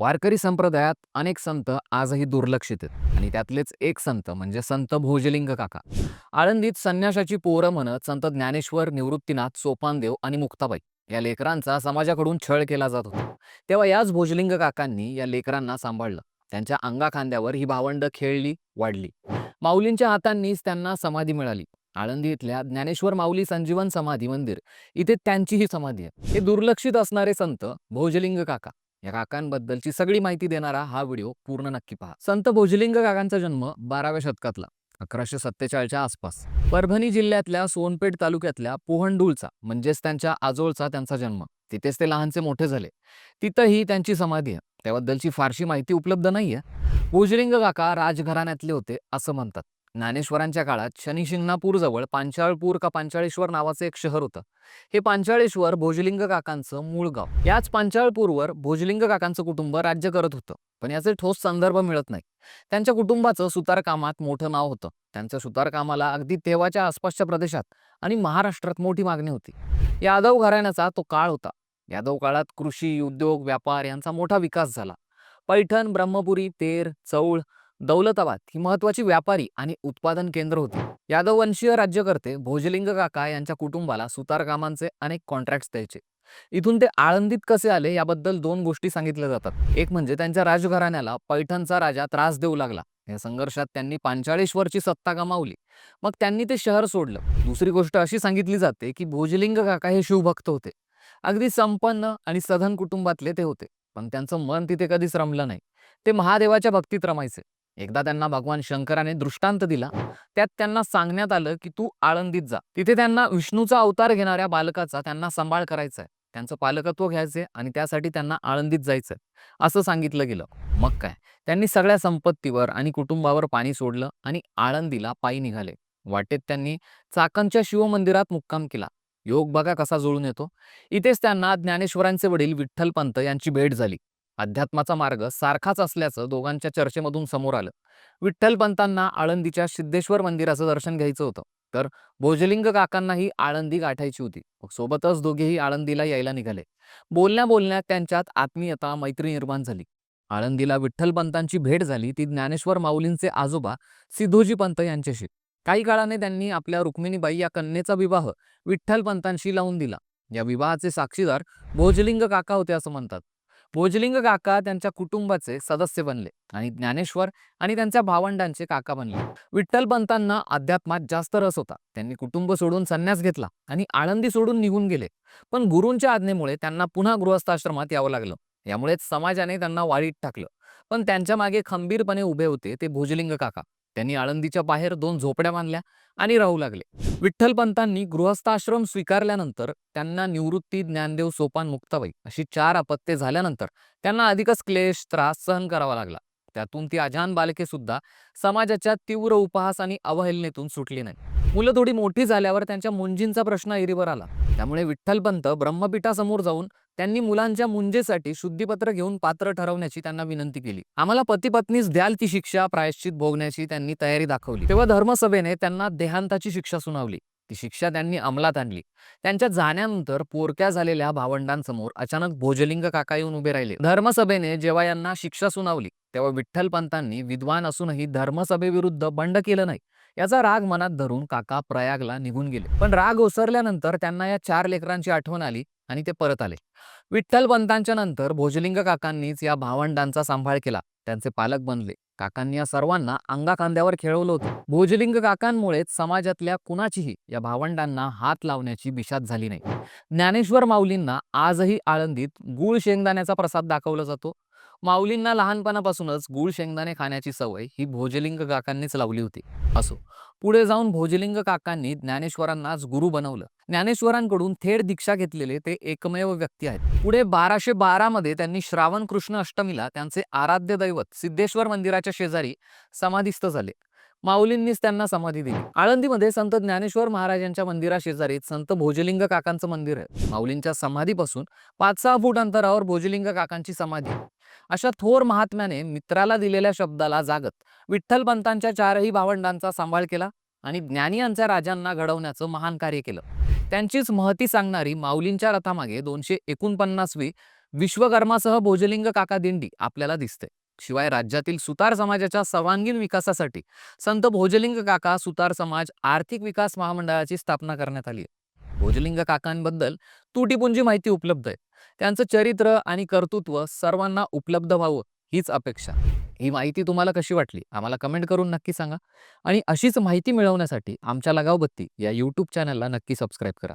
वारकरी संप्रदायात अनेक संत आजही दुर्लक्षित आहेत. आणि त्यातलेच एक संत म्हणजे संत भोजलिंग काका. आळंदीत संन्याशाची पोरं म्हणत संत ज्ञानेश्वर निवृत्तीनाथ सोपानदेव आणि मुक्ताबाई या लेकरांचा समाजाकडून छळ केला जात होता. तेव्हा याच भोजलिंग काकांनी या लेकरांना सांभाळलं. त्यांच्या अंगाखांद्यावर ही भावंड खेळली वाढली. माऊलींच्या हातांनीच त्यांना समाधी मिळाली. आळंदी इथल्या ज्ञानेश्वर माऊली संजीवन समाधी मंदिर इथे त्यांचीही समाधी आहे. हे दुर्लक्षित असणारे संत भोजलिंग काका. या काकांबद्दलची सगळी माहिती देणारा हा व्हिडिओ पूर्ण नक्की पहा. संत भोजलिंग काकांचा जन्म बाराव्या शतकातला अकराशे सत्तेचाळीसच्या आसपास. परभणी जिल्ह्यातल्या सोनपेठ तालुक्यातल्या पोहंडूळचा म्हणजेच त्यांच्या आजोळचा त्यांचा जन्म. तिथेच ते लहानचे मोठे झाले. तिथंही त्यांची समाधी आहे. त्याबद्दलची फारशी माहिती उपलब्ध नाहीये. भोजलिंग काका राजघराण्यातले होते असं म्हणतात. ज्ञानेश्वरांच्या काळात शनिशिंगणापूरजवळ पांचाळपूर का पांचाळेश्वर नावाचं एक शहर होतं. हे पांचाळेश्वर भोजलिंग काकांचं मूळ गाव. याच पांचाळपूरवर भोजलिंग काकांचं कुटुंब राज्य करत होतं. पण याचे ठोस संदर्भ मिळत नाही त्यांच्या कुटुंबाचं सुतारकामात मोठं नाव होतं. त्यांच्या सुतारकामाला अगदी तेव्हाच्या आसपासच्या प्रदेशात आणि महाराष्ट्रात मोठी मागणी होती. यादव घराण्याचा तो काळ होता. यादव काळात कृषी उद्योग व्यापार यांचा मोठा विकास झाला. पैठण ब्रह्मपुरी तेर चौळ दौलताबाद ही महत्वाची व्यापारी आणि उत्पादन केंद्र होती. यादववंशीय राज्यकर्ते भोजलिंग काका यांच्या कुटुंबाला सुतारकामांचे अनेक कॉन्ट्रॅक्ट्स द्यायचे. इथून ते आळंदीत कसे आले याबद्दल दोन गोष्टी सांगितल्या जातात. एक म्हणजे त्यांच्या राजघराण्याला पैठणचा राजा त्रास देऊ लागला. या संघर्षात त्यांनी पांचाळेश्वरची सत्ता गमावली. मग त्यांनी ते शहर सोडलं. दुसरी गोष्ट अशी सांगितली जाते की भोजलिंग काका हे शिवभक्त होते. अगदी संपन्न आणि सधन कुटुंबातले ते होते. पण त्यांचं मन तिथे कधीच रमलं नाही. ते महादेवाच्या भक्तीत रमायचे. एकदा त्यांना भगवान शंकराने दृष्टांत दिला त्यात त्यांना सांगण्यात आलं की तू आळंदीत जा. तिथे त्यांना विष्णूचा अवतार घेणाऱ्या बालकाचा त्यांना सांभाळ करायचा आहे त्यांचं पालकत्व घ्यायचे आणि त्यासाठी त्यांना आळंदीत जायचंय. असं सांगितलं गेलं. मग काय? त्यांनी सगळ्या संपत्तीवर आणि कुटुंबावर पाणी सोडलं आणि आळंदीला पायी निघाले. वाटेत त्यांनी चाकणच्या शिवमंदिरात मुक्काम केला. योग बघा कसा जुळून येतो. इथेच त्यांना ज्ञानेश्वरांचे वडील विठ्ठलपंत यांची भेट झाली. अध्यात्माचा मार्ग सारखाच असल्याचं दोघांच्या चर्चेमधून समोर आलं. विठ्ठलपंतांना आळंदीच्या सिद्धेश्वर मंदिराचं दर्शन घ्यायचं होतं. तर भोजलिंग काकांनाही आळंदी गाठायची होती. मग सोबतच दोघेही आळंदीला यायला निघाले. बोलण्या बोलण्यात त्यांच्यात आत्मीयता मैत्री निर्माण झाली. आळंदीला विठ्ठलपंतांची भेट झाली ती ज्ञानेश्वर माऊलींचे आजोबा सिद्धोजी पंत यांच्याशी. काही काळाने त्यांनी आपल्या रुक्मिणीबाई या कन्येचा विवाह विठ्ठलपंतांशी लावून दिला. या विवाहाचे साक्षीदार भोजलिंग काका होते असं म्हणतात. भोजलिंग काका त्यांच्या कुटुंबाचे सदस्य बनले आणि ज्ञानेश्वर आणि त्यांच्या भावंडांचे काका बनले. विठ्ठलपंतांना अध्यात्मात जास्त रस होता. त्यांनी कुटुंब सोडून संन्यास घेतला आणि आळंदी सोडून निघून गेले. पण गुरूंच्या आज्ञेमुळे त्यांना पुन्हा गृहस्थाश्रमात यावं लागलं. यामुळेच समाजाने त्यांना वाळीत टाकलं. पण त्यांच्या मागे खंबीरपणे उभे होते ते भोजलिंग काका. त्यांनी आळंदीच्या बाहेर दोन झोपड्या बांधल्या आणि राहू लागले. विठ्ठलपंतांनी गृहस्थाश्रम स्वीकारल्यानंतर त्यांना निवृत्ती ज्ञानदेव सोपान मुक्ताबाई अशी चार अपत्ये झाल्यानंतर त्यांना अधिकच क्लेश त्रास सहन करावा लागला. त्यातून ती अजान बालके सुद्धा समाजाच्या तीव्र उपहास आणि अवहेलनेतून सुटली नाही. मुलं थोडी मोठी झाल्यावर त्यांच्या मुंजींचा प्रश्न ऐरीवर आला. त्यामुळे विठ्ठलपंत ब्रह्मपीठासमोर जाऊन त्यांनी मुलांच्या मुंजेसाठी शुद्धीपत्र घेऊन पात्र ठरवण्याची त्यांना विनंती केली. आम्हाला पती पत्नीच द्याल ती शिक्षा प्रायश्चित भोगण्याची त्यांनी तयारी दाखवली. तेव्हा धर्मसभेने त्यांना देहांताची शिक्षा सुनावली. ती शिक्षा त्यांनी अंमलात आणली. त्यांच्या जाण्यानंतर पोरक्या झालेल्या भावंडांसमोर अचानक भोजलिंग काका येऊन उभे राहिले. धर्मसभेने जेव्हा यांना शिक्षा सुनावली तेव्हा विठ्ठलपंतांनी विद्वान असूनही धर्मसभेविरुद्ध बंड केलं नाही. याचा राग मनात धरून काका प्रयागला निघून गेले. पण राग ओसरल्यानंतर त्यांना या चार लेकरांची आठवण आली आणि ते परत आले. विठ्ठलपंतांच्या नंतर भोजलिंग काकांनीच या भावंडांचा सांभाळ केला. त्यांचे पालक बनले. काकांनी या सर्वांना अंगाखांद्यावर खेळवलं होतं. भोजलिंग काकांमुळेच समाजातल्या कुणाचीही या भावंडांना हात लावण्याची बिशात झाली नाही. ज्ञानेश्वर माऊलींना आजही आळंदीत गुळ शेंगदाण्याचा प्रसाद दाखवला जातो. माऊलींना लहानपणापासूनच गुळ शेंगदाणे खाण्याची सवय ही भोजलिंग काकांनीच लावली होती. असो पुढे जाऊन भोजलिंग काकांनी ज्ञानेश्वरांनाच गुरु बनवलं. ज्ञानेश्वरांकडून थेट दीक्षा घेतलेले ते एकमेव व्यक्ती आहेत. पुढे बाराशे बारा मध्ये त्यांनी श्रावण कृष्ण अष्टमीला त्यांचे आराध्य दैवत सिद्धेश्वर मंदिराच्या शेजारी समाधीस्थ झाले. माऊलींनीच त्यांना समाधी दिली. आळंदीमध्ये संत ज्ञानेश्वर महाराजांच्या मंदिराशेजारी संत भोजलिंग काकांचं मंदिर आहे. माऊलींच्या समाधीपासून पाच सहा फूट अंतरावर भोजलिंग काकांची समाधी अशा थोर महात्म्याने मित्राला दिलेल्या शब्दाला जागत विठ्ठलपंतांच्या चारही भावंडांचा सांभाळ केला आणि ज्ञानी यांच्या राजांना घडवण्याचं महान कार्य केलं. त्यांचीच महती सांगणारी माऊलींच्या रथामागे दोनशे एकोणपन्नासवी विश्वकर्मासह भोजलिंग काका दिंडी आपल्याला दिसते. शिवाय राज्यातील सुतार समाजाच्या सर्वांगीण विकासासाठी संत भोजलिंग काका सुतार समाज आर्थिक विकास महामंडळाची स्थापना करण्यात आली आहे. भोजलिंग काकांबद्दल तुटीपुंजी माहिती उपलब्ध आहे. त्यांचं चरित्र आणि कर्तृत्व सर्वांना उपलब्ध व्हावं हीच अपेक्षा. ही माहिती तुम्हाला कशी वाटली? आम्हाला कमेंट करून नक्की सांगा. आणि अशीच माहिती मिळवण्यासाठी आमच्या लगावबत्ती या यूट्यूब चॅनलला नक्की सबस्क्राईब करा.